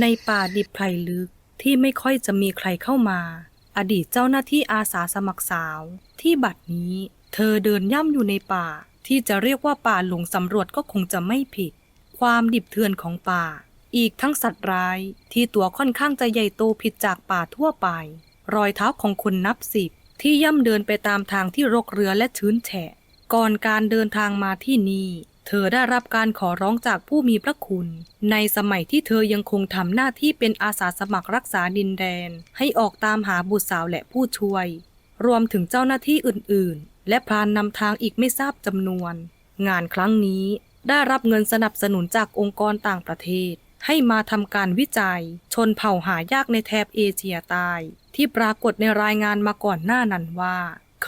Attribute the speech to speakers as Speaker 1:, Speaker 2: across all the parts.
Speaker 1: ในป่าดิบไพรลึกที่ไม่ค่อยจะมีใครเข้ามา อดีตเจ้าหน้าที่อาสาสมัครสาว ที่บัดนี้ เธอเดินย่ำอยู่ในป่า ที่จะเรียกว่าป่าหลงสำรวจก็คงจะไม่ผิด ความดิบเถื่อนของป่า อีกทั้งสัตว์ร้าย ที่ตัวค่อนข้างจะใหญ่โตผิดจากป่าทั่วไป รอยเท้าของคนนับสิบที่ย่ำเดินไปตามทางที่รกเรือและชื้นแฉะ ก่อนการเดินทางมาที่นี่ เธอได้รับการขอร้องจากผู้มีพระคุณ ในสมัยที่เธอยังคงทำหน้าที่เป็นอาสาสมัครรักษาดินแดน ให้ออกตามหาบุตรสาวและผู้ช่วย รวมถึงเจ้าหน้าที่อื่น ๆ และพรานนำทางอีกไม่ทราบจำนวน งานครั้งนี้ได้รับเงินสนับสนุนจากองค์กรต่างประเทศ ให้มาทำการวิจัย ชนเผ่าหายากในแถบเอเชียใต้ที่ปรากฏในรายงานมาก่อนหน้านั้นว่า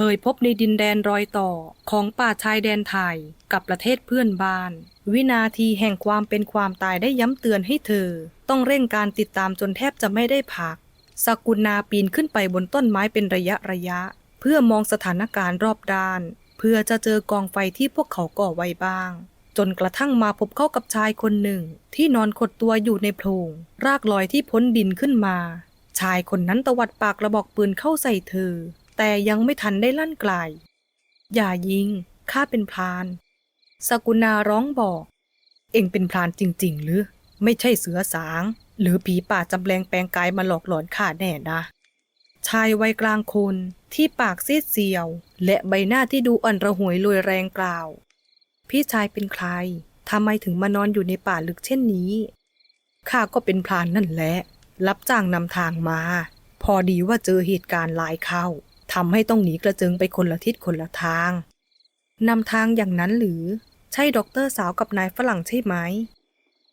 Speaker 1: เคยพบในดินแดนรอยต่อของป่าชายแดนไทยกับประเทศเพื่อนบ้าน วินาทีแห่งความเป็นความตายได้ย้ำเตือนให้เธอ ต้องเร่งการติดตามจนแทบจะไม่ได้พักสกุลนาปีนขึ้นไปบนต้นไม้เป็นระยะระยะ เพื่อมองสถานการณ์รอบด้าน เพื่อจะเจอกองไฟที่พวกเขาก่อไว้บ้าง จนกระทั่งมาพบเข้ากับชายคนหนึ่ง ที่นอนขดตัวอยู่ในโพรงรากลอยที่พ้นดินขึ้นมา ชายคนนั้นตวัดปากกระบอกปืนเข้าใส่เธอ แต่ยังไม่ทันได้ลั่นไกล อย่ายิง ข้าเป็นพราน สกุณาร้องบอก เอ็งเป็นพรานจริง ๆ หรือ ไม่ใช่เสือสาง หรือผีป่าจำแรงแปลงกายมาหลอกหลอนข้าแน่นะ ชายวัยกลางคนที่ปากซีดเซียว และใบหน้าที่ดูอ่อนระหวยรวยแรงกล่าว พี่ชายเป็นใครทำไมถึงมานอนอยู่ในป่าลึกเช่นนี้ ข้าก็เป็นพรานนั่นแหละ รับจ้างนำทางมา พอดีว่าเจอเหตุการณ์หลายเข้า ทำให้ต้องหนีกระเจิงไปคนละทิศคนละทางนำทางอย่างนั้นหรือ ใช่ด็อกเตอร์สาวกับนายฝรั่งใช่ไหม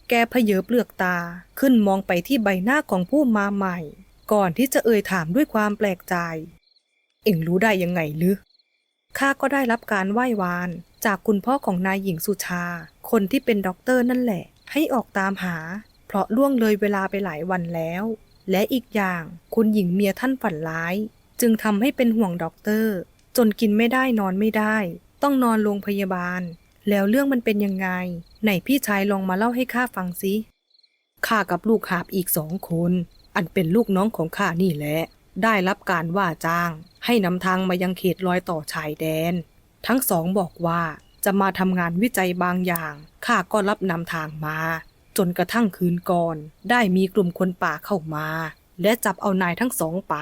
Speaker 1: แกเพเยอเปลือกตาขึ้นมองไปที่ใบหน้าของผู้มาใหม่ ก่อนที่จะเอ่ยถามด้วยความแปลกใจ เอ็งรู้ได้ยังไงหรือข้าก็ได้รับการไหว้วาน จากคุณพ่อของนายหญิงสุชา คนที่เป็นด็อกเตอร์นั่นแหละ ให้ออกตามหา เพราะล่วงเลยเวลาไปหลายวันแล้ว และอีกอย่างคุณหญิงเมียท่านฝันร้าย จึงทำให้เป็นห่วงด็อกเตอร์ จนกินไม่ได้นอนไม่ได้ ต้องนอนโรงพยาบาล แล้วเรื่องมันเป็นยังไง ไหนพี่ชายลองมาเล่าให้ข้าฟังสิข้ากับลูกหาบอีกสองคน อันเป็นลูกน้องของข้านี่แหละ ได้รับการว่าจ้าง ให้นำทางมายังเขตรอยต่อชายแดน ทั้งสองบอกว่าจะมาทำงานวิจัยบางอย่าง ข้าก็รับนำทางมา จนกระทั่งคืนก่อน ได้มีกลุ่มคนป่าเข้ามา และจับเอานายทั้งสองไป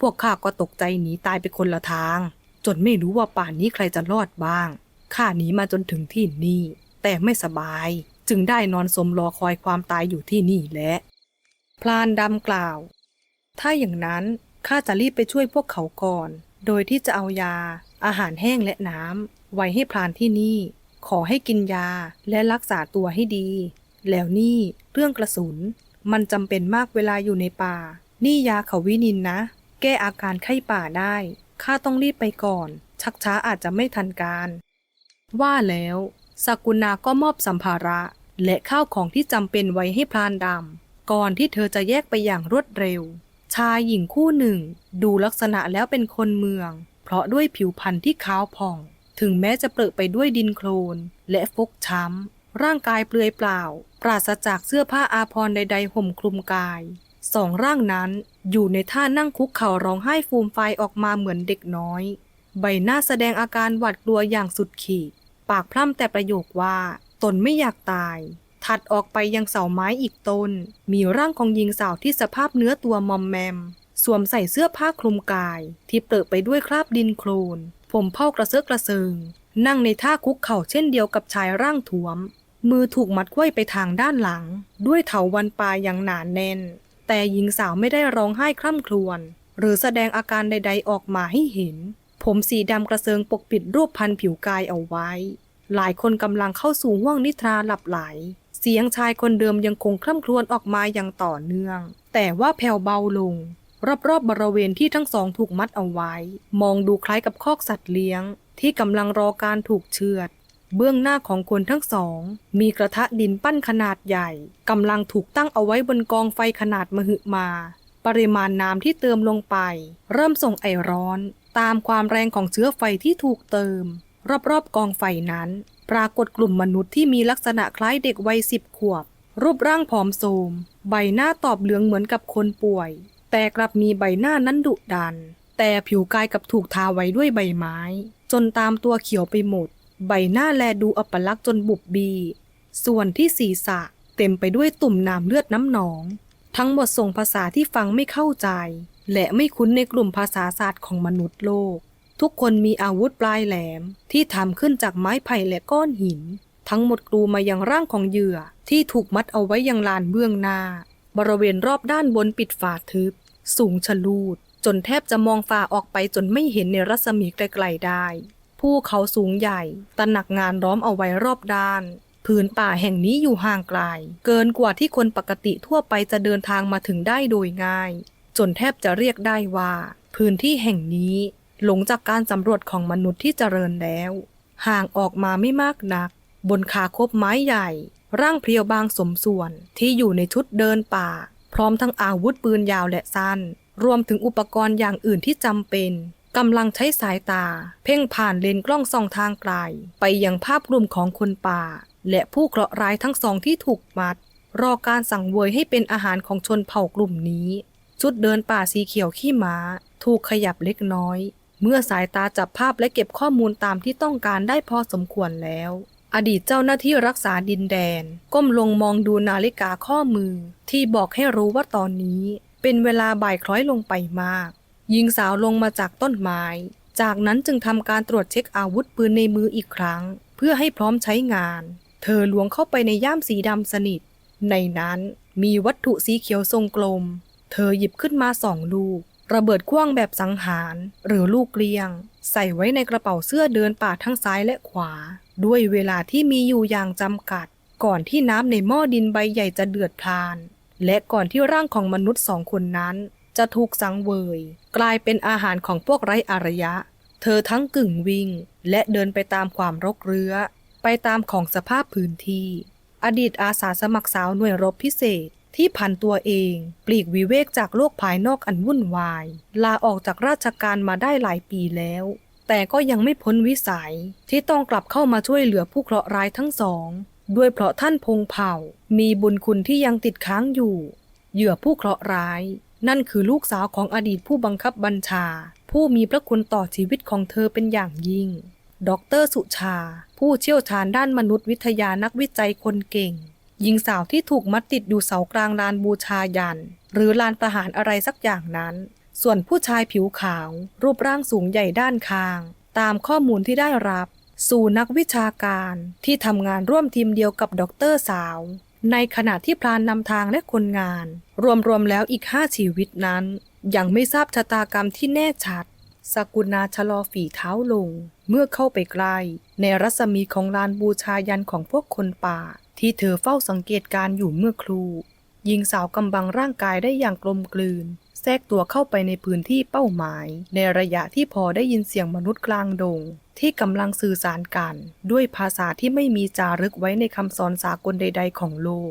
Speaker 1: พวกข้าก็ตกใจหนีตายไปคนละทาง จนไม่รู้ว่าป่านนี้ใครจะรอดบ้าง ข้าหนีมาจนถึงที่นี่ แต่ไม่สบาย จึงได้นอนสมรอคอยความตายอยู่ที่นี่แหละ พลานดำกล่าว ถ้าอย่างนั้นข้าจะรีบไปช่วยพวกเขาก่อน โดยที่จะเอายา อาหารแห้งและน้ำไว้ให้พลานที่นี่ ขอให้กินยาและรักษาตัวให้ดี แล้วนี่เรื่องกระสุน มันจำเป็นมากเวลาอยู่ในป่า นี่ยาเขาวินินนะ แก้อาการไข้ป่าได้ ข้าต้องรีบไปก่อน ชักช้าอาจจะไม่ทันการ ว่าแล้วสกุณาก็มอบสัมภาระ และข้าวของที่จำเป็นไว้ให้พรานดำ ก่อนที่เธอจะแยกไปอย่างรวดเร็ว ชายหญิงคู่หนึ่ง ดูลักษณะแล้วเป็นคนเมือง เพราะด้วยผิวพรรณที่ขาวผ่อง ถึงแม้จะเปรอะไปด้วยดินโคลน และฟกช้ำร่างกายเปลือยเปล่า ปราศจากเสื้อผ้าอาภรณ์ใดๆห่มคลุมกาย สองร่างนั้นอยู่ในท่านั่งคุกเข่าร้องไห้ฟูมไฟออกมาเหมือนเด็กน้อย ใบหน้าแสดงอาการหวาดกลัวอย่างสุดขีด ปากพร่ำแต่ประโยคว่า ตนไม่อยากตาย ถัดออกไปยังเสาไม้อีกต้น มีร่างของหญิงสาวที่สภาพเนื้อตัวมอมแมม สวมใส่เสื้อผ้าคลุมกาย ที่เปรอะไปด้วยคราบดินโคลน ผมเผ้ากระเซาะกระเซิง นั่งในท่าคุกเข่าเช่นเดียวกับชายร่างท้วม มือถูกมัดไว้ไปทางด้านหลัง ด้วยเถาวันปลายอย่างหนาแน่น แต่หญิงสาวไม่ได้ร้องไห้คร่ำครวญหรือแสดงอาการใด ๆ ออกมาให้เห็น ผมสีดำกระเซิงปกปิดรูปพันผิวกายเอาไว้ หลายคนกำลังเข้าสู่ห้วงนิทราหลับไหล เสียงชายคนเดิมยังคงคร่ำครวญออกมาอย่างต่อเนื่อง แต่ว่าแผ่วเบาลง รอบๆบบริเวณที่ทั้งสองถูกมัดเอาไว้ มองดูคล้ายกับคอกสัตว์เลี้ยง ที่กำลังรอการถูกเชือด เบื้องหน้าของคนทั้งสอง มีกระทะดินปั้นขนาดใหญ่กำลังถูกตั้งเอาไว้บนกองไฟขนาดมหึมา ปริมาณน้ำที่เติมลงไป เริ่มส่งไอร้อน ตามความแรงของเชื้อไฟที่ถูกเติม รอบๆกองไฟนั้น ปรากฏกลุ่มมนุษย์ที่มีลักษณะคล้ายเด็กวัยสิบขวบ รูปร่างผอมโทมใบหน้าตอบเหลืองเหมือนกับคนป่วย แต่กลับมีใบหน้านั้นดุดัน แต่ผิวกายกับถูกทาไว้ด้วยใบไม้ จนตามตัวเขียวไปหมด ใบหน้าแลดูอัปลักษณ์จนบุบบี ส่วนที่ศีรษะเต็มไปด้วยตุ่มน้ำเลือดน้ำหนอง ทั้งหมดส่งภาษาที่ฟังไม่เข้าใจ และไม่คุ้นในกลุ่มภาษาศาสตร์ของมนุษย์โลก ทุกคนมีอาวุธปลายแหลม ที่ทำขึ้นจากไม้ไผ่และก้อนหิน ทั้งหมดกลูมายังร่างของเหยื่อ ที่ถูกมัดเอาไว้ยังลานเบื้องหน้า บริเวณรอบด้านบนปิดฝาทึบ สูงชะลูด จนแทบจะมองฝ่าออกไปจนไม่เห็นในรัศมีไกลๆได้ ภูเขาสูงใหญ่ตระหนักงานล้อมเอาไว้รอบด้านผืนป่าแห่งนี้อยู่ห่างไกล เกินกว่าที่คนปกติทั่วไปจะเดินทางมาถึงได้โดยง่าย จนแทบจะเรียกได้ว่า พื้นที่แห่งนี้หลงจากการสำรวจของมนุษย์ที่เจริญแล้ว ห่างออกมาไม่มากนัก บนขาคบไม้ใหญ่ ร่างเพรียวบางสมส่วนที่อยู่ในชุดเดินป่า พร้อมทั้งอาวุธปืนยาวและสั้น รวมถึงอุปกรณ์อย่างอื่นที่จำเป็น กำลังใช้สายตา เพ่งผ่านเลนกล้องส่องทางไกล ไปยังภาพรวมของคนป่า และผู้เคราะห์ร้ายทั้งสองที่ถูกมัด รอการสั่งเวยให้เป็นอาหารของชนเผ่ากลุ่มนี้ ชุดเดินป่าสีเขียวขี้ม้า ถูกขยับเล็กน้อย เมื่อสายตาจับภาพและเก็บข้อมูลตามที่ต้องการได้พอสมควรแล้ว อดีตเจ้าหน้าที่รักษาดินแดน ก้มลงมองดูนาฬิกาข้อมือ ที่บอกให้รู้ว่าตอนนี้ เป็นเวลาบ่ายคล้อยลงไปมาก หญิงสาวลงมาจากต้นไม้ จากนั้นจึงทำการตรวจเช็คอาวุธปืนในมืออีกครั้ง เพื่อให้พร้อมใช้งาน เธอล้วงเข้าไปในย่ามสีดำสนิท ในนั้นมีวัตถุสีเขียวทรงกลม เธอหยิบขึ้นมาสองลูก ระเบิดคว้างแบบสังหาร หรือลูกเกลียง ใส่ไว้ในกระเป๋าเสื้อเดินป่าทั้งซ้ายและขวา ด้วยเวลาที่มีอยู่อย่างจำกัด ก่อนที่น้ำในหม้อดินใบใหญ่จะเดือดพล่าน และก่อนที่ร่างของมนุษย์สองคนนั้น จะถูกสังเวย กลายเป็นอาหารของพวกไร้อารยะ เธอทั้งกึ่งวิ่ง และเดินไปตามความรกเรื้อ ไปตามของสภาพพื้นที่ อดีตอาสาสมัครสาวหน่วยรบพิเศษที่พันตัวเอง ปลีกวิเวกจากโลกภายนอกอันวุ่นวาย ลาออกจากราชการมาได้หลายปีแล้ว แต่ก็ยังไม่พ้นวิสัยที่ต้องกลับเข้ามาช่วยเหลือผู้เคราะห์ร้ายทั้งสอง ด้วยเพราะท่านพงเผ่า มีบุญคุณที่ยังติดค้างอยู่ เหยื่อผู้เคราะห์ร้าย นั่นคือลูกสาวของอดีตผู้บังคับบัญชา ผู้มีพระคุณต่อชีวิตของเธอเป็นอย่างยิ่ง ดรสุชา ผู้เชี่ยวชาญด้านมนุษยวิทยานักวิจัยคนเก่ง หญิงสาวที่ถูกมัดติดอยู่เสากลางลานบูชายัน หรือลานประหารอะไรสักอย่างนั้น ส่วนผู้ชายผิวขาว รูปร่างสูงใหญ่ด้านคาง ตามข้อมูลที่ได้รับ สู่นักวิชาการที่ทำงานร่วมทีมเดียวกับด็อกเตอร์สาว ในขณะที่พรานนำทางและคนงาน รวมๆแล้วอีกห้าชีวิตนั้น ยังไม่ทราบชะตากรรมที่แน่ชัดสกุณาชะลอฝีเท้าลง เมื่อเข้าไปใกล้ในรัศมีของลานบูชายันของพวกคนป่า ที่เธอเฝ้าสังเกตการอยู่เมื่อครูหญิงสาวกำบังร่างกายได้อย่างกลมกลืน แทรกตัวเข้าไปในพื้นที่เป้าหมาย ในระยะที่พอได้ยินเสียงมนุษย์กลางดง ที่กำลังสื่อสารกัน ด้วยภาษาที่ไม่มีจารึกไว้ในคำสอนสากลใด ๆ ของโลก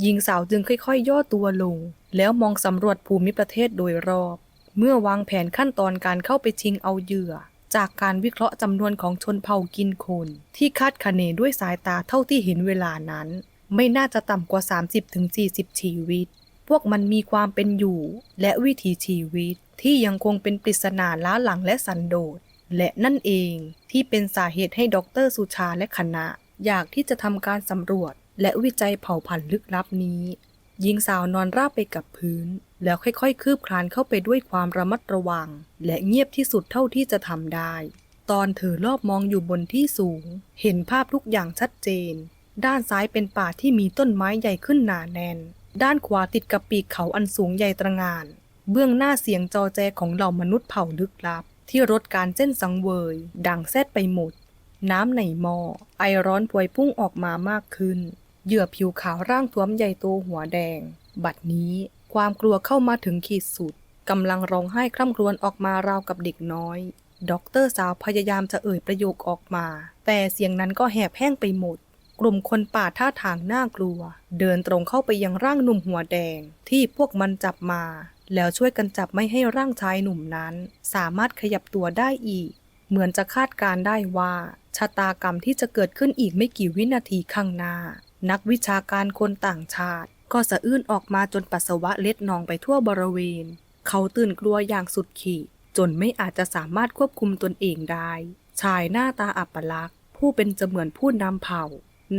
Speaker 1: หญิงสาวจึงค่อยๆ ย่อตัวลง แล้วมองสำรวจภูมิประเทศโดยรอบ เมื่อวางแผนขั้นตอนการเข้าไปชิงเอาเหยื่อ จากการวิเคราะห์จำนวนของชนเผ่ากินคน ที่คาดคะเนด้วยสายตาเท่าที่เห็นเวลานั้น ไม่น่าจะต่ำกว่า 30-40 ชีวิต พวกมันมีความเป็นอยู่ และวิถีชีวิตที่ยังคงเป็นปริศนาล้าหลังและสันโดษ และนั่นเองที่เป็นสาเหตุให้ดรสุชาและคณะ อยากที่จะทำการสำรวจ และวิจัยเผ่าพันธุ์ลึกลับนี้หญิงสาวนอนราบไปกับพื้น แล้วค่อยๆ คืบคลานเข้าไปด้วยความระมัดระวัง และเงียบที่สุดเท่าที่จะทำได้ ตอนเธอรอบมองอยู่บนที่สูง เห็นภาพทุกอย่างชัดเจน ด้านซ้ายเป็นป่าที่มีต้นไม้ใหญ่ขึ้นหนาแน่น ด้านขวาติดกับปีกเขาอันสูงใหญ่ตระหงาน เบื้องหน้าเสียงจอแจของเหล่ามนุษย์เผ่าลึกลับ ที่รถการเส้นสังเวย ดังแซดไปหมด น้ำในหม้อไอร้อนพวยพุ่งออกมามากขึ้น เหยื่อผิวขาวร่างท้วมใหญ่โตหัวแดง บัดนี้ความกลัวเข้ามาถึงขีดสุดกำลังร้องไห้คร่ำครวญออกมาราวกับเด็กน้อยด็อกเตอร์สาวพยายามจะเอ่ยประโยคออกมา แต่เสียงนั้นก็แหบแห้งไปหมด กลุ่มคนป่าท่าทางน่ากลัว เดินตรงเข้าไปยังร่างหนุ่มหัวแดง ที่พวกมันจับมา แล้วช่วยกันจับไม่ให้ร่างชายหนุ่มนั้น สามารถขยับตัวได้อีก เหมือนจะคาดการได้ว่า ชะตากรรมที่จะเกิดขึ้นอีกไม่กี่วินาทีข้างหน้า นักวิชาการคนต่างชาติ ก็สะอื้นออกมาจนปัสสาวะเล็ดนองไปทั่วบริเวณ เขาตื่นกลัวอย่างสุดขีดจนไม่อาจจะสามารถควบคุมตนเองได้ ชายหน้าตาอัปลักษณ์ผู้เป็นเสมือนผู้นำเผ่า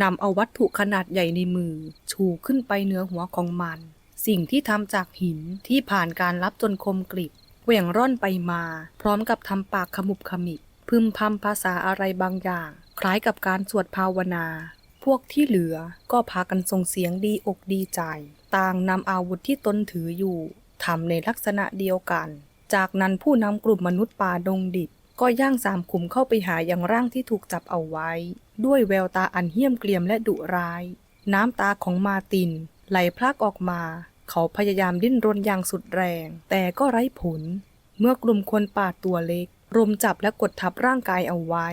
Speaker 1: นำเอาวัตถุขนาดใหญ่ในมือ ชูขึ้นไปเหนือหัวของมัน สิ่งที่ทำจากหินที่ผ่านการรับจนคมกริบเหวี่ยงร่อนไปมา พร้อมกับทำปากขมุบขมิบพึมพำภาษาอะไรบางอย่าง คล้ายกับการสวดภาวนา พวกที่เหลือก็พากันส่งเสียงดีอกดีใจ ต่างนำอาวุธที่ตนถืออยู่ทำในลักษณะเดียวกัน จากนั้นผู้นำกลุ่มมนุษย์ป่าดงดิบ ก็ย่างสามขุมเข้าไปหาอย่างร่างที่ถูกจับเอาไว้ ด้วยแววตาอันเหี้ยมเกรียมและดุร้าย น้ำตาของมาติน ไหลพรากออกมา เขาพยายามดิ้นรนอย่างสุดแรง แต่ก็ไร้ผล เมื่อกลุ่มคนป่าตัวเล็ก รุมจับและกดทับร่างกายเอาไว้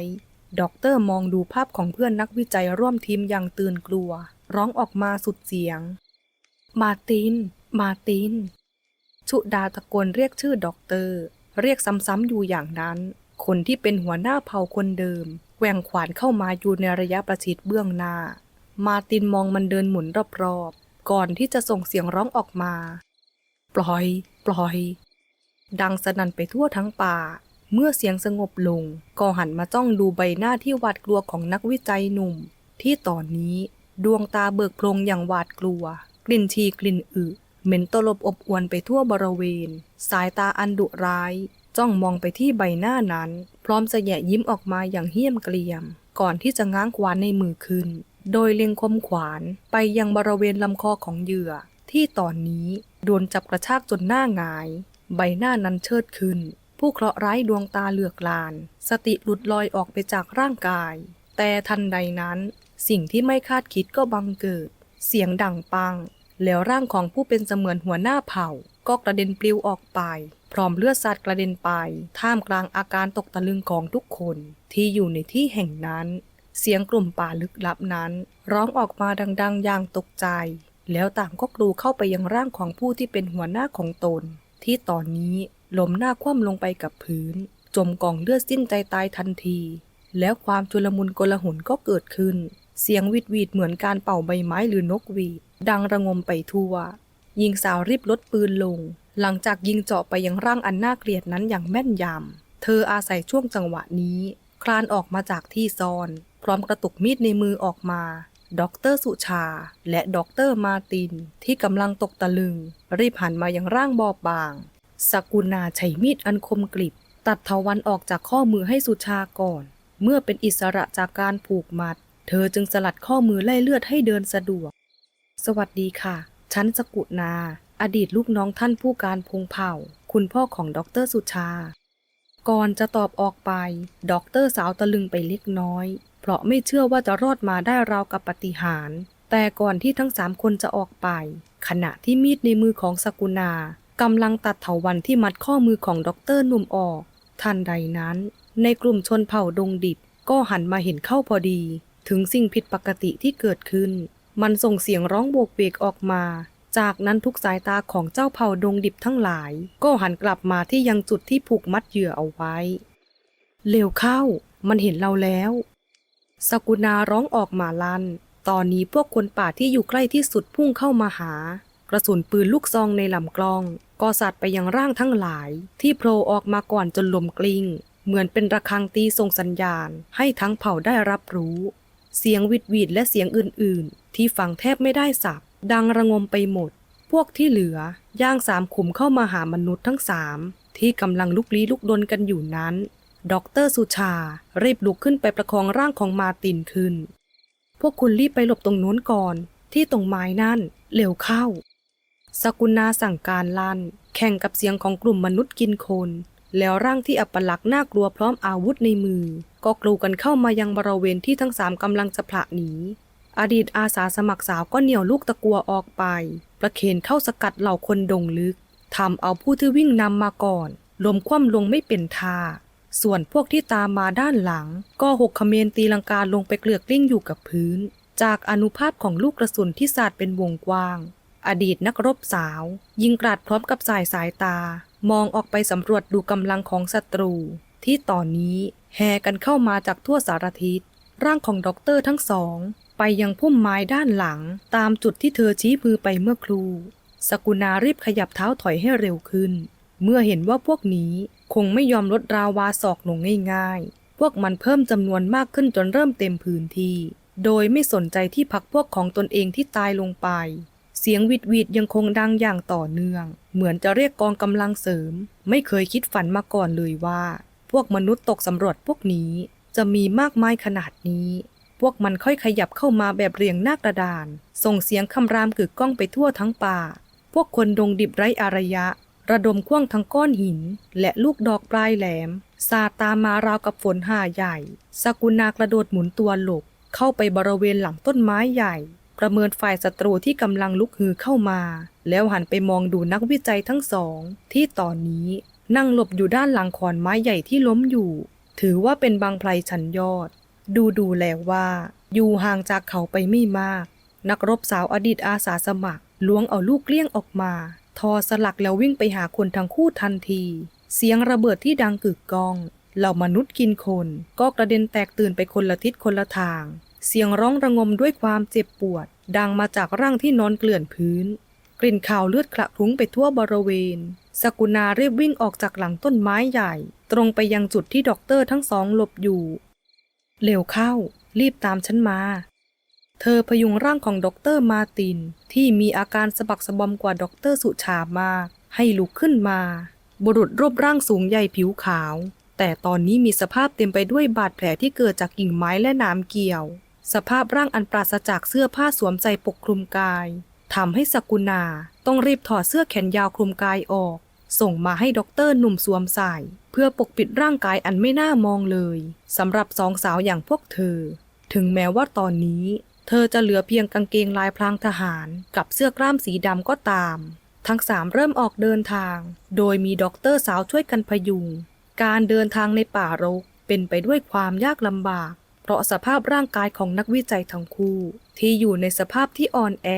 Speaker 1: ด็อกเตอร์มองดูภาพของเพื่อนนักวิจัยร่วมทีมอย่างตื่นกลัว ร้องออกมาสุดเสียง มาติน มาติน ชุดาตะโกนเรียกชื่อด็อกเตอร์ เรียกซ้ำๆอยู่อย่างนั้น คนที่เป็นหัวหน้าเผ่าคนเดิม ว่งขวานเข้ามาอยู่ในระยะประชิดเบื้องหน้า มาตินมองมันเดินหมุนรอบๆ ก่อนที่จะส่งเสียงร้องออกมา ปล่อย ปล่อย ดังสนั่นไปทั่วทั้งป่า เมื่อเสียงสงบลง ก็หันมาจ้องดูใบหน้าที่หวาดกลัวของนักวิจัยหนุ่ม ที่ตอนนี้ดวงตาเบิกโพลงอย่างหวาดกลัว กลิ่นชีกลิ่นอึเหม็นตลบอบอวนไปทั่วบริเวณ สายตาอันดุร้าย จ้องมองไปที่ใบหน้านั้น พร้อมจะแย่ยิ้มออกมาอย่างเหี้ยมเกรียม ก่อนที่จะง้างขวานในมือขึ้น โดยเล็งคมขวานไปยังบริเวณลำคอของเหยื่อ ที่ตอนนี้โดนจับกระชากจนหน้าหงาย ใบหน้านั้นเชิดขึ้น ผู้เคราะห์ร้ายดวงตาเหลือกลาน สติหลุดลอยออกไปจากร่างกาย แต่ทันใดนั้น สิ่งที่ไม่คาดคิดก็บังเกิด เสียงดังปัง แล้วร่างของผู้เป็นเสมือนหัวหน้าเผ่า ก็กระเด็นปลิวออกไป พร้อมเลือดสาดกระเด็นไป ท่ามกลางอาการตกตะลึงของทุกคนที่อยู่ในที่แห่งนั้น เสียงกลุ่มป่าลึกลับนั้น ร้องออกมาดัง ๆ อย่างตกใจ แล้วต่างก็กลูเข้าไปยังร่างของผู้ที่เป็นหัวหน้าของตน ที่ตอนนี้ล้มหน้าคว่ำลงไปกับพื้น จมกองเลือดสิ้นใจตายทันที แล้วความชุลมุนกลหนก็เกิดขึ้น เสียงวิดวีดเหมือนการเป่าใบไม้หรือนกหวีด ดังระงมไปทั่วยิงสาวรีบลดปืนลง หลังจากยิงเจาะไปยังร่างอันน่าเกลียดนั้นอย่างแม่นยำ เธออาศัยช่วงจังหวะนี้ คลานออกมาจากที่ซ่อน พร้อมกระตุกมีดในมือออกมาด็อกเตอร์สุชา และด็อกเตอร์มาติน ที่กำลังตกตะลึง รีบหันมายังร่างบอบบางสกุณาใช้มีดอันคมกริบ ตัดทวันออกจากข้อมือให้สุชาก่อน เมื่อเป็นอิสระจากการผูกมัด เธอจึงสลัดข้อมือไล่เลือดให้เดินสะดวก สวัสดีค่ะ ฉันสกุณา อดีตลูกน้องท่านผู้การพงเผ่า คุณพ่อของด็อกเตอร์สุชา ก่อนจะตอบออกไปด็อกเตอร์สาวตะลึงไปเล็กน้อย เพราะไม่เชื่อว่าจะรอดมาได้ราวกับปฏิหาร แต่ก่อนที่ทั้งสามคนจะออกไป ขณะที่มีดในมือของสกุณากำลังตัดเถาวันที่มัดข้อมือของด็อกเตอร์หนุ่มออก ทันใดนั้น ในกลุ่มชนเผ่าดงดิบก็หันมาเห็นเข้าพอดี ถึงสิ่งผิดปกติที่เกิดขึ้น มันส่งเสียงร้องโบกเบกออกมา จากนั้นทุกสายตาของเจ้าเผ่าดงดิบทั้งหลาย ก็หันกลับมาที่ยังจุดที่ผูกมัดเหยื่อเอาไว้ เร็วเข้า มันเห็นเราแล้วสกุณาร้องออกมาลันตอนนี้พวกคนป่าที่อยู่ใกล้ที่สุดพุ่งเข้ามาหา กระสุนปืนลูกซองในลำกล้อง ก็สัดไปยังร่างทั้งหลาย ที่โผล่ออกมาก่อนจนลมกลิ้ง เหมือนเป็นระฆังตีส่งสัญญาณ ให้ทั้งเผ่าได้รับรู้ เสียงวิดวีดและเสียงอื่นๆ ที่ฟังแทบไม่ได้สับ ดังระงมไปหมด พวกที่เหลือย่างสามขุมเข้ามาหามนุษย์ทั้งสามที่กำลังลุกลี้ลุกลนกันอยู่นั้นด็อกเตอร์สุชารีบลุกขึ้นไปประคองร่างของมาตินขึ้น พวกคุณรีบไปหลบตรงโน้นก่อน ที่ตรงไม้นั่นเร็วเข้า สกุณาสั่งการลั่น แข่งกับเสียงของกลุ่มมนุษย์กินคน แล้วร่างที่อัปลักษณ์น่ากลัวพร้อมอาวุธในมือ ก็กลูกันเข้ามายังบริเวณที่ทั้งสามกำลังจะผละหนี อดีตอาสาสมัครสาวก็เหนี่ยวลูกตะกัวออกไป ประเคนเข้าสกัดเหล่าคนดงลึกทำเอาผู้ที่วิ่งนำมาก่อนลมคว่ำลงไม่เป็นท่า ส่วนพวกที่ตามมาด้านหลัง ก็หกเขมรตีลังกาลงไปเกลือกกลิ้งอยู่กับพื้น จากอนุภาพของลูกกระสุนที่สาดเป็นวงกว้าง อดีตนักรบสาว ยิงกราดพร้อมกับสายสายตา มองออกไปสำรวจดูกำลังของศัตรู ที่ตอนนี้แห่กันเข้ามาจากทั่วสารทิศ ร่างของด็อกเตอร์ทั้งสอง ไปยังพุ่มไม้ด้านหลัง ตามจุดที่เธอชี้มือไปเมื่อครูสกุณารีบขยับเท้าถอยให้เร็วขึ้น เมื่อเห็นว่าพวกนี้คงไม่ยอมลดราวาศอกลงง่าย ๆ พวกมันเพิ่มจำนวนมากขึ้นจนเริ่มเต็มพื้นที่ โดยไม่สนใจที่พักพวกของตนเองที่ตายลงไป เสียงวิดวิดยังคงดังอย่างต่อเนื่อง เหมือนจะเรียกกองกำลังเสริม ไม่เคยคิดฝันมาก่อนเลยว่า พวกมนุษย์ตกสำรวจพวกนี้ จะมีมากมายขนาดนี้ พวกมันค่อยขยับเข้ามาแบบเรียงหน้ากระดาน ส่งเสียงคำรามกึกก้องไปทั่วทั้งป่า พวกคนดงดิบไร้อารยะ ระดมคว้างทั้งก้อนหิน และลูกดอกปลายแหลมสาดตามมาราวกับฝนห่าใหญ่ สกุณากระโดดหมุนตัวหลบ เข้าไปบริเวณหลังต้นไม้ใหญ่ ประเมินฝ่ายศัตรูที่กำลังลุกฮือเข้ามา แล้วหันไปมองดูนักวิจัยทั้งสอง ที่ตอนนี้นั่งหลบอยู่ด้านหลังขอนไม้ใหญ่ที่ล้มอยู่ ถือว่าเป็นบางไพรชั้นยอด ดูดูแล้วว่า อยู่ห่างจากเขาไปไม่มาก นักรบสาวอดีตอาสาสมัครล้วงเอาลูกเกลี้ยงออกมา ทอสลักแล้ววิ่งไปหาคนทั้งคู่ทันที เสียงระเบิดที่ดังกึกก้องเหล่ามนุษย์กินคนก็กระเด็นแตกตื่นไปคนละทิศคนละทาง เสียงร้องระงมด้วยความเจ็บปวด ดังมาจากร่างที่นอนเกลื่อนพื้น กลิ่นข่าวเลือดคละคลุ้งไปทั่วบริเวณ สกุณารีบวิ่งออกจากหลังต้นไม้ใหญ่ ตรงไปยังจุดที่ด็อกเตอร์ทั้งสองหลบอยู่ เร็วเข้า รีบตามฉันมา เธอพยุงร่างของด็อกเตอร์มาติน ที่มีอาการสะบักสะบอมกว่าด็อกเตอร์สุชามาให้ลุกขึ้นมา บุรุษรูปร่างสูงใหญ่ผิวขาว แต่ตอนนี้มีสภาพเต็มไปด้วยบาดแผลที่เกิดจากกิ่งไม้และนามเกี่ยว สภาพร่างอันปราศจากเสื้อผ้าสวมใส่ปกคลุมกายทำให้สกุณาต้องรีบถอดเสื้อแขนยาวคลุมกายออก ส่งมาให้ด็อกเตอร์หนุ่มสวมใส่ เพื่อปกปิดร่างกายอันไม่น่ามองเลยสำหรับสองสาวอย่างพวกเธอ ถึงแม้ว่าตอนนี้ เธอจะเหลือเพียงกางเกงลายพรางทหาร กับเสื้อกล้ามสีดำก็ตาม ทั้งสามเริ่มออกเดินทาง โดยมีด็อกเตอร์สาวช่วยกันพยุง การเดินทางในป่ารกเป็นไปด้วยความยากลำบาก เพราะสภาพร่างกายของนักวิจัยทั้งคู่ ที่อยู่ในสภาพที่อ่อนแอ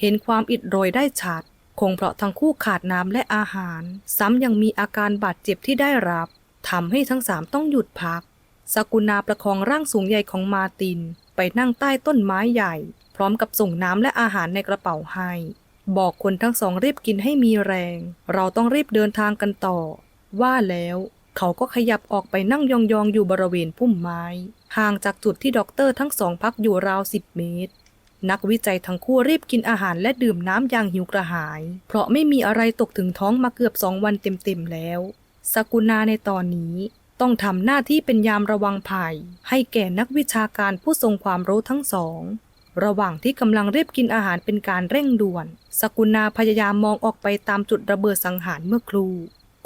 Speaker 1: เห็นความอิดโรยได้ชัด คงเพราะทั้งคู่ขาดน้ำและอาหาร ซ้ำยังมีอาการบาดเจ็บที่ได้รับทำให้ทั้งสามต้องหยุดพักสกุณาประคองร่างสูงใหญ่ของมาติน ไปนั่งใต้ต้นไม้ใหญ่ พร้อมกับส่งน้ำและอาหารในกระเป๋าให้ บอกคนทั้งสองรีบกินให้มีแรง เราต้องรีบเดินทางกันต่อ ว่าแล้ว เขาก็ขยับออกไปนั่งยองๆอยู่บริเวณพุ่มไม้ ห่างจากจุดที่ด็อกเตอร์ทั้งสองพักอยู่ราวสิบเมตร นักวิจัยทั้งคู่รีบกินอาหารและดื่มน้ำอย่างหิวกระหาย เพราะไม่มีอะไรตกถึงท้องมาเกือบสองวันเต็มๆแล้วสกุณาในตอนนี้ต้องทำหน้าที่เป็นยามระวังภัย ให้แก่นักวิชาการผู้ทรงความรู้ทั้งสอง ระหว่างที่กำลังรีบกินอาหารเป็นการเร่งด่วน สกุณาพยายามมองออกไปตามจุดระเบิดสังหารเมื่อครู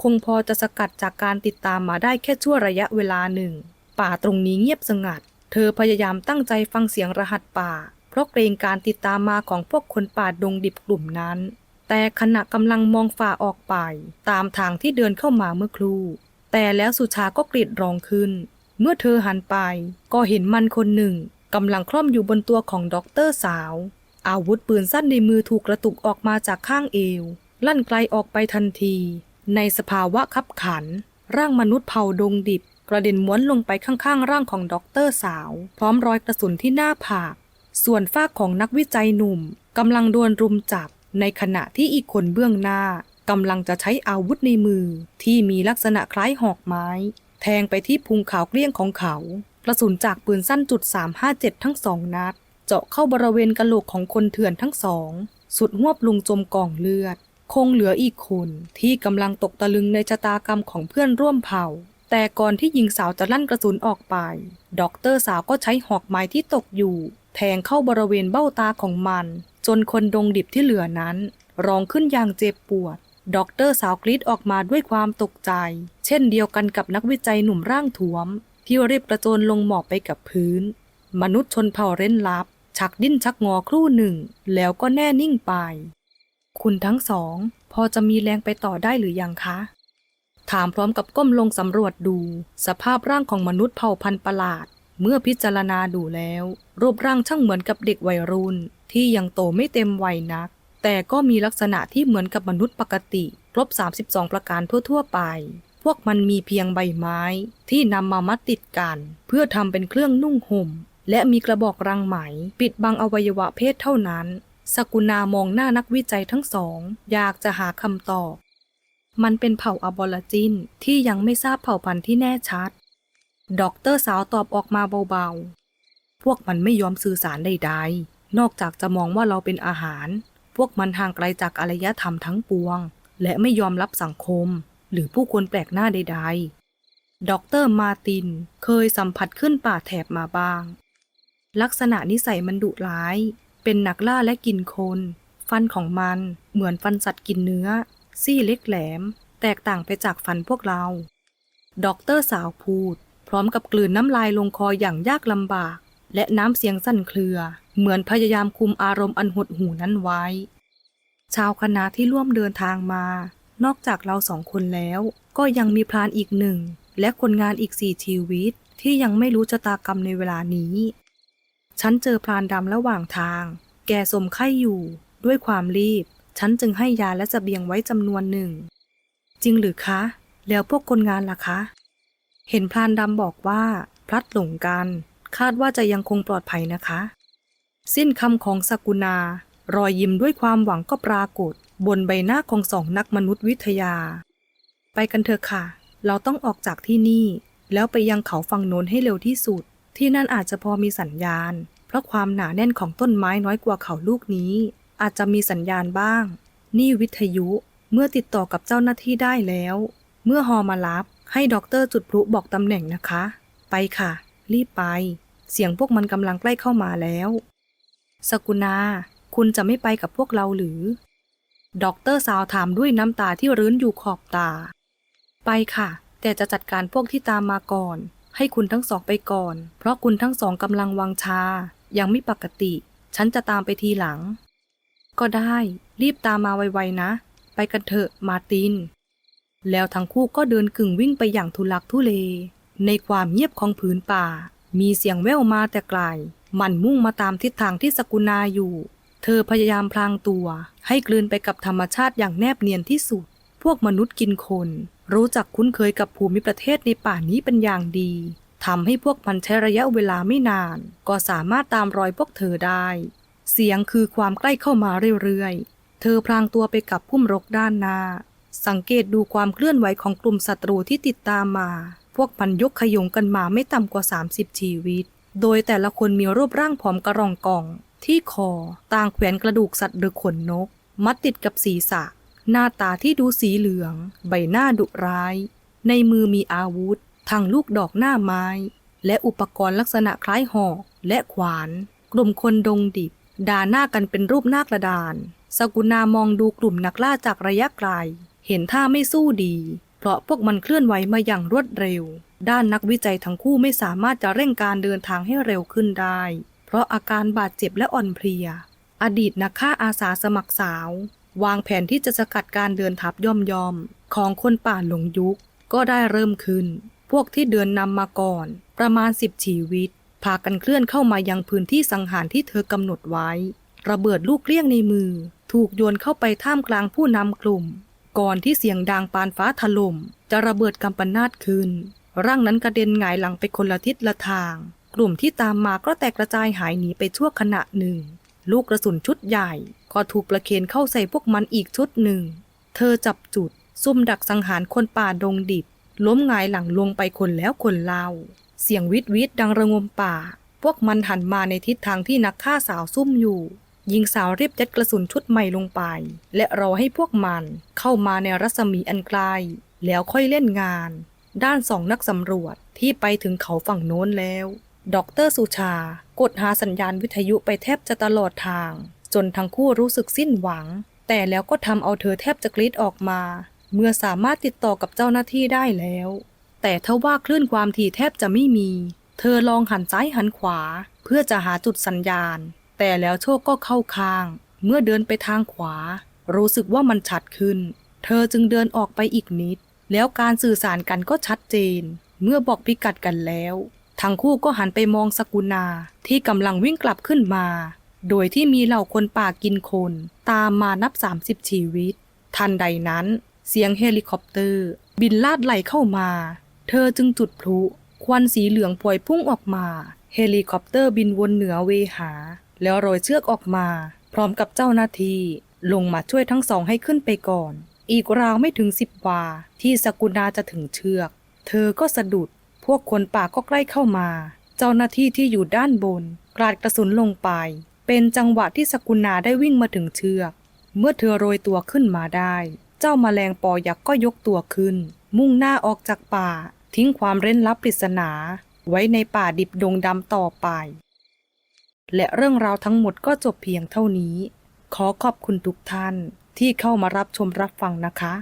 Speaker 1: คงพอจะสกัดจากการติดตามมาได้แค่ชั่วระยะเวลาหนึ่ง ป่าตรงนี้เงียบสงัด เธอพยายามตั้งใจฟังเสียงรหัสป่า เพราะเกรงการติดตามมาของพวกคนป่าดงดิบกลุ่มนั้น แต่ขณะกำลังมองฝ่าออกไป ตามทางที่เดินเข้ามาเมื่อครู่ แต่แล้วสุชาก็กรีดร้องขึ้น เมื่อเธอหันไป ก็เห็นมันคนหนึ่งกำลังคล่อมอยู่บนตัวของด็อกเตอร์สาว อาวุธปืนสั้นในมือถูกกระตุกออกมาจากข้างเอว ลั่นไกลออกไปทันที ในสภาวะคับขัน ร่างมนุษย์เผาดงดิบ กระเด็นม้วนลงไปข้างๆ ร่างของด็อกเตอร์สาว พร้อมรอยกระสุนที่หน้าผาก ส่วนฝ้าของนักวิจัยหนุ่มกำลังโดนรุมจับ ในขณะที่อีกคนเบื้องหน้ากำลังจะใช้อาวุธในมือ ที่มีลักษณะคล้ายหอกไม้ แทงไปที่พุงขาวเกลี้ยงของเขา กระสุนจากปืนสั้นจุด357 ทั้งสองนัด เจาะเข้าบริเวณกะโหลกของคนเถื่อนทั้งสอง สุดหวบลงจมกองเลือด คงเหลืออีกคนที่กำลังตกตะลึงในชะตากรรมของเพื่อนร่วมเผ่า แต่ก่อนที่หญิงสาวจะลั่นกระสุนออกไปด็อกเตอร์สาวก็ใช้หอกไม้ที่ตกอยู่ แทงเข้าบริเวณเบ้าตาของมัน จนคนดงดิบที่เหลือนั้น ร้องขึ้นอย่างเจ็บปวดด็อกเตอร์สาวกรีดออกมาด้วยความตกใจ เช่นเดียวกันกับนักวิจัยหนุ่มร่างท้วม ที่รีบกระโจนลงหมอบไปกับพื้น มนุษย์ชนเผ่าเร้นลับ ชักดิ้นชักงอครู่หนึ่ง แล้วก็แน่นิ่งไป คุณทั้งสอง พอจะมีแรงไปต่อได้หรือยังคะ ถามพร้อมกับก้มลงสำรวจดู สภาพร่างของมนุษย์เผ่าพันธุ์ประหลาด เมื่อพิจารณาดูแล้ว รูปร่างช่างเหมือนกับเด็กวัยรุ่น ที่ยังโตไม่เต็มวัยนัก แต่ก็มีลักษณะที่เหมือนกับมนุษย์ปกติ ครบ 32 ประการทั่วๆไป พวกมันมีเพียงใบไม้ ที่นำมามัดติดกัน เพื่อทำเป็นเครื่องนุ่งห่มและมีกระบอกรังไหม ปิดบังอวัยวะเพศเท่านั้น สกุณามองหน้านักวิจัยทั้งสอง อยากจะหาคำตอบ มันเป็นเผ่าอบอลจินที่ยังไม่ทราบเผ่าพันธุ์ที่แน่ชัดด็อกเตอร์สาวตอบออกมาเบาๆ พวกมันไม่ยอมสื่อสารใดๆ นอกจากจะมองว่าเราเป็นอาหาร พวกมันห่างไกลจากอารยธรรมทั้งปวง และไม่ยอมรับสังคม หรือผู้คนแปลกหน้าใด ๆด็อกเตอร์มาตินเคยสัมผัสขึ้นป่าแถบมาบ้าง ลักษณะนิสัยมันดุร้าย เป็นนักล่าและกินคน ฟันของมันเหมือนฟันสัตว์กินเนื้อ ซี่เล็กแหลม แตกต่างไปจากฟันพวกเรา ด็อกเตอร์สาวพูด พร้อมกับกลืนน้ำลายลงคออย่างยากลำบาก และน้ำเสียงสั่นเครือ เหมือนพยายามคุมอารมณ์อันหดหูนั้นไว้ ชาวคณะที่ร่วมเดินทางมา นอกจากเราสองคนแล้ว ก็ยังมีพรานอีกหนึ่งและคนงานอีกสี่ชีวิตที่ยังไม่รู้ชะตากรรมในเวลานี้ ฉันเจอพรานดำระหว่างทาง แกสมไข้อยู่ ด้วยความรีบ ฉันจึงให้ยาและเสบียงไว้จำนวนหนึ่ง จริงหรือคะ แล้วพวกคนงานล่ะคะ เห็นพรานดำบอกว่า พลัดหลงกัน คาดว่าจะยังคงปลอดภัยนะคะ สิ้นคำของสกุณารอยยิ้มด้วยความหวังก็ปรากฏ บนใบหน้าของสองนักมนุษยวิทยา ไปกันเถอะค่ะ เราต้องออกจากที่นี่ แล้วไปยังเขาฝั่งโน้นให้เร็วที่สุด ที่นั่นอาจจะพอมีสัญญาณ เพราะความหนาแน่นของต้นไม้น้อยกว่าเขาลูกนี้ อาจจะมีสัญญาณบ้าง นี่วิทยุเมื่อติดต่อกับเจ้าหน้าที่ได้แล้ว เมื่อฮอมารับให้ด็อกเตอร์จุดพลุบอกตำแหน่งนะคะ ไปค่ะ รีบไป เสียงพวกมันกำลังใกล้เข้ามาแล้ว สกุณา คุณจะไม่ไปกับพวกเราหรือด็อกเตอร์สาวถามด้วยน้ำตาที่รื้นอยู่ขอบตา ไปค่ะ แต่จะจัดการพวกที่ตามมาก่อน ให้คุณทั้งสองไปก่อน เพราะคุณทั้งสองกำลังวังชา ยังไม่ปกติ ฉันจะตามไปทีหลัง ก็ได้ รีบตามมาไวๆนะ ไปกันเถอะมาติน แล้วทั้งคู่ก็เดินกึ่งวิ่งไปอย่างทุลักทุเล ในความเงียบของผืนป่า มีเสียงแว่วมาแต่ไกล มันมุ่งมาตามทิศทางที่สกุณาอยู่ เธอพยายามพลางตัว ให้กลืนไปกับธรรมชาติอย่างแนบเนียนที่สุด พวกมนุษย์กินคน รู้จักคุ้นเคยกับภูมิประเทศในป่านี้เป็นอย่างดีทำให้พวกมันใช้ระยะเวลาไม่นาน ก็สามารถตามรอยพวกเธอได้ เสียงคือความใกล้เข้ามาเรื่อยๆ เธอพลางตัวไปกับพุ่มรกด้านหน้า สังเกตดูความเคลื่อนไหวของกลุ่มศัตรูที่ติดตามมา พวกมันยกขยงกันมาไม่ต่ำกว่า 30 ชีวิต โดยแต่ละคนมีรูปร่างผอมกระรองกอง ที่คอ ต่างแขวนกระดูกสัตว์หรือขนนก มัดติดกับศีรษะ หน้าตาที่ดูสีเหลือง ใบหน้าดุร้าย ในมือมีอาวุธ ทั้งลูกดอกหน้าไม้ และอุปกรณ์ลักษณะคล้ายหอกและขวาน กลุ่มคนดงดิบ ด่าหน้ากันเป็นรูปหน้ากระดาน สกุณามองดูกลุ่มนักล่าจากระยะไกล เห็นท่าไม่สู้ดี เพราะพวกมันเคลื่อนไหวมาอย่างรวดเร็ว ด้านนักวิจัยทั้งคู่ไม่สามารถจะเร่งการเดินทางให้เร็วขึ้นได้ เพราะอาการบาดเจ็บและอ่อนเพลีย อดีตนักฆ่าอาสาสมัครสาว วางแผนที่จะสกัดการเดินทับย่อมยอมๆของคนป่าหลงยุคก็ได้เริ่มขึ้น พวกที่เดินนำมาก่อน ประมาณสิบชีวิต พากันเคลื่อนเข้ามายังพื้นที่สังหารที่เธอกำหนดไว้ ระเบิดลูกเกลี้ยงในมือ ถูกโยนเข้าไปท่ามกลางผู้นำกลุ่ม ก่อนที่เสียงดังปานฟ้าถล่ม จะระเบิดกำปนาตขึ้น ร่างนั้นกระเด็นหงายหลังไปคนละทิศละทาง กลุ่มที่ตามมาก็แตกกระจายหายหนีไปชั่วขณะหนึ่ง ลูกกระสุนชุดใหญ่ ก็ถูกประเคนเข้าใส่พวกมันอีกชุดหนึ่ง เธอจับจุด ซุ่มดักสังหารคนป่าดงดิบ ล้มงายหลังลงไปคนแล้วคนเล่า เสียงวิดวิดดังระงมป่า พวกมันหันมาในทิศทางที่นักฆ่าสาวซุ่มอยู่ยิงสาวรีบยัดกระสุนชุดใหม่ลงไป และรอให้พวกมันเข้ามาในรัศมีอันไกล แล้วค่อยเล่นงาน ด้านสองนักสำรวจที่ไปถึงเขาฝั่งโน้นแล้ว ดอกเตอร์สุชากดหาสัญญาณวิทยุไปแทบจะตลอดทาง จนทั้งคู่รู้สึกสิ้นหวัง แต่แล้วก็ทำเอาเธอแทบจะกรีดออกมา เมื่อสามารถติดต่อกับเจ้าหน้าที่ได้แล้ว แต่ถ้าว่าคลื่นความถี่แทบจะไม่มี เธอลองหันซ้ายหันขวา เพื่อจะหาจุดสัญญาณ แต่แล้วโชคก็เข้าข้าง เมื่อเดินไปทางขวา รู้สึกว่ามันชัดขึ้น เธอจึงเดินออกไปอีกนิด แล้วการสื่อสารกันก็ชัดเจน เมื่อบอกพิกัดกันแล้วทั้งคู่ก็หันไปมองสกุณาที่กำลังวิ่งกลับขึ้นมา โดยที่มีเหล่าคนป่ากินคน ตามมานับ 30 ชีวิต ทันใดนั้นเสียงเฮลิคอปเตอร์ บินลาดไหลเข้ามา เธอจึงจุดพลุ ควันสีเหลืองพวยพุ่งออกมา เฮลิคอปเตอร์บินวนเหนือเวหา แล้วโรยเชือกออกมา พร้อมกับเจ้าหน้าที่ลงมาช่วยทั้งสองให้ขึ้นไปก่อน อีกราวไม่ถึงสิบวา ที่สกุณาจะถึงเชือก เธอก็สะดุด พวกคนป่าก็ใกล้เข้ามา เจ้าหน้าที่ที่อยู่ด้านบน กราดกระสุนลงไป เป็นจังหวะที่สกุณาได้วิ่งมาถึงเชือก เมื่อเธอโรยตัวขึ้นมาได้ เจ้าแมลงปอยักษ์ก็ยกตัวขึ้น มุ่งหน้าออกจากป่า ทิ้งความเร้นลับปริศนา ไว้ในป่าดิบดงดำต่อไป และเรื่องราวทั้งหมดก็จบเพียงเท่านี้ ขอขอบคุณทุกท่านที่เข้ามารับชมรับฟังนะคะ